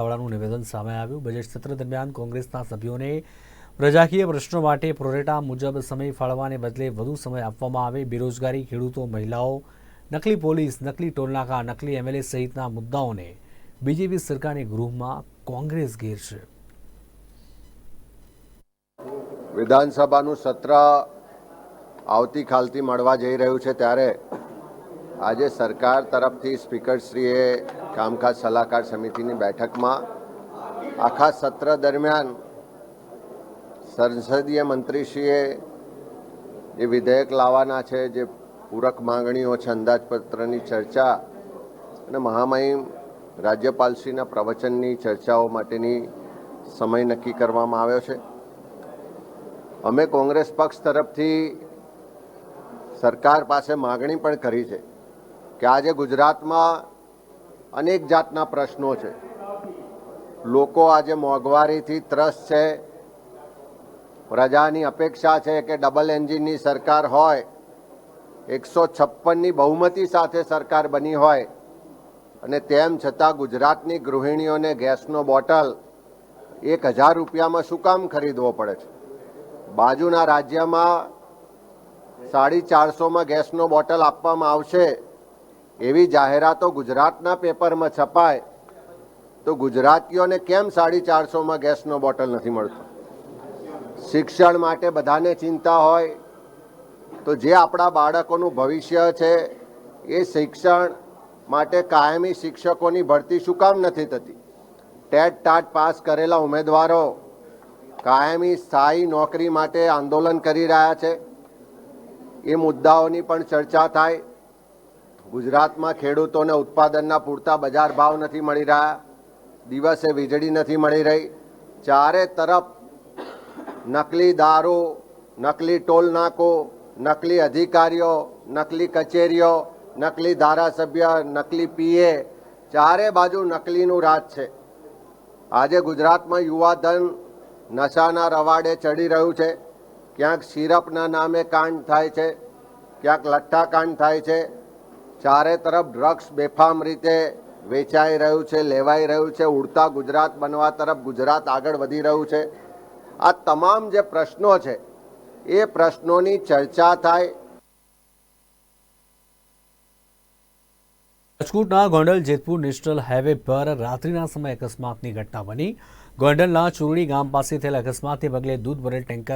વાળાનું નિવેદન સામે આવ્યું. બજેટ સત્ર દરમિયાન કોંગ્રેસના સભ્યોને પ્રજાકીય પ્રશ્નો માટે પ્રોરેટા મુજબ સમય ફાળવાને બદલે વધુ સમય આપવામાં આવે. બેરોજગારી, ખેડૂતો, મહિલાઓ, નકલી પોલીસ, નકલી ટોલનાકા, નકલી એમએલએ સહિતના મુદ્દાઓને બીજેપી સરકારની ગૃહમાં કોંગ્રેસ ઘેર છે વિધાનસભાનું સત્ર આવતીકાલથી મળવા જઈ રહ્યું છે. ત્યારે આજે સરકાર તરફથી સ્પીકરશ્રીએ કામકાજ સલાહકાર સમિતિની બેઠકમાં આખા સત્ર દરમિયાન સંસદીય મંત્રીશ્રીએ જે વિધેયક લાવવાના છે, જે પૂરક માંગણીઓ છે, અંદાજપત્રની ચર્ચા અને મહામહિમ રાજ્યપાલશ્રીના પ્રવચનની ચર્ચાઓ માટેની સમય નક્કી કરવામાં આવ્યો છે. અમે કોંગ્રેસ પક્ષ તરફથી સરકાર પાસે માગણી પણ કરી છે. કે આજે ગુજરાતમાં અનેક જાતના પ્રશ્નો છે. લોકો આજે મોંઘવારીથી ત્રસ્ત છે. પ્રજાની અપેક્ષા છે કે ડબલ એન્જિનની સરકાર હોય, એકસો છપ્પનની બહુમતી સાથે સરકાર બની હોય, અને તેમ છતાં ગુજરાતની ગૃહિણીઓને ગેસનો બોટલ એક હજાર રૂપિયામાં શું કામ ખરીદવો પડે છે? બાજુના રાજ્યમાં સાડી ચારસોમાં ગેસનો બોટલ આપવામાં આવશે એવી જાહેરાતો ગુજરાતના પેપરમાં છપાય, તો ગુજરાતીઓને કેમ સાડી ચારસોમાં ગેસનો બોટલ નથી મળતો? શિક્ષણ માટે બધાને ચિંતા હોય, તો જે આપણા બાળકોનું ભવિષ્ય છે, એ શિક્ષણ માટે કાયમી શિક્ષકોની ભરતી શું કામ નથી થતી? ટેટ ટાટ પાસ કરેલા ઉમેદવારો કાયમી સ્થાયી નોકરી માટે આંદોલન કરી રહ્યા છે. એ મુદ્દાઓની પણ ચર્ચા થાય. ગુજરાતમાં ખેડૂતોને ઉત્પાદનના પૂરતા બજાર ભાવ નથી મળી રહ્યા, દિવસે વીજળી નથી મળી રહી. ચારે તરફ નકલી દારૂ, નકલી ટોલ નાકો, નકલી અધિકારીઓ, નકલી કચેરીઓ, નકલી ધારાસભ્ય, નકલી પીએ, ચારે બાજુ નકલીનું રાજ છે. આજે ગુજરાતમાં યુવાધન નશાના રવાડે ચડી રહ્યું છે. ક્યાંક સિરપના નામે કાંડ થાય છે, ક્યાંક લઠ્ઠાકાંડ થાય છે. ચારે તરફ ડ્રગ્સ બેફામ રીતે વેચાઈ રહ્યું છે, લેવાઈ રહ્યું છે, ઉડતા ગુજરાત બનવા તરફ ગુજરાત આગળ વધી રહ્યું છે. આ તમામ જે પ્રશ્નો છે, એ પ્રશ્નોની ચર્ચા થાય. રાજકોટના ગોંડલ જેતપુર નેશનલ હાઈવે પર રાત્રિના સમયે અકસ્માતની ઘટના બની. ગોંડલના ચુરડી ગામ પાસે થયેલા અકસ્માતને પગલે દૂધ ભરેલ ટેન્કર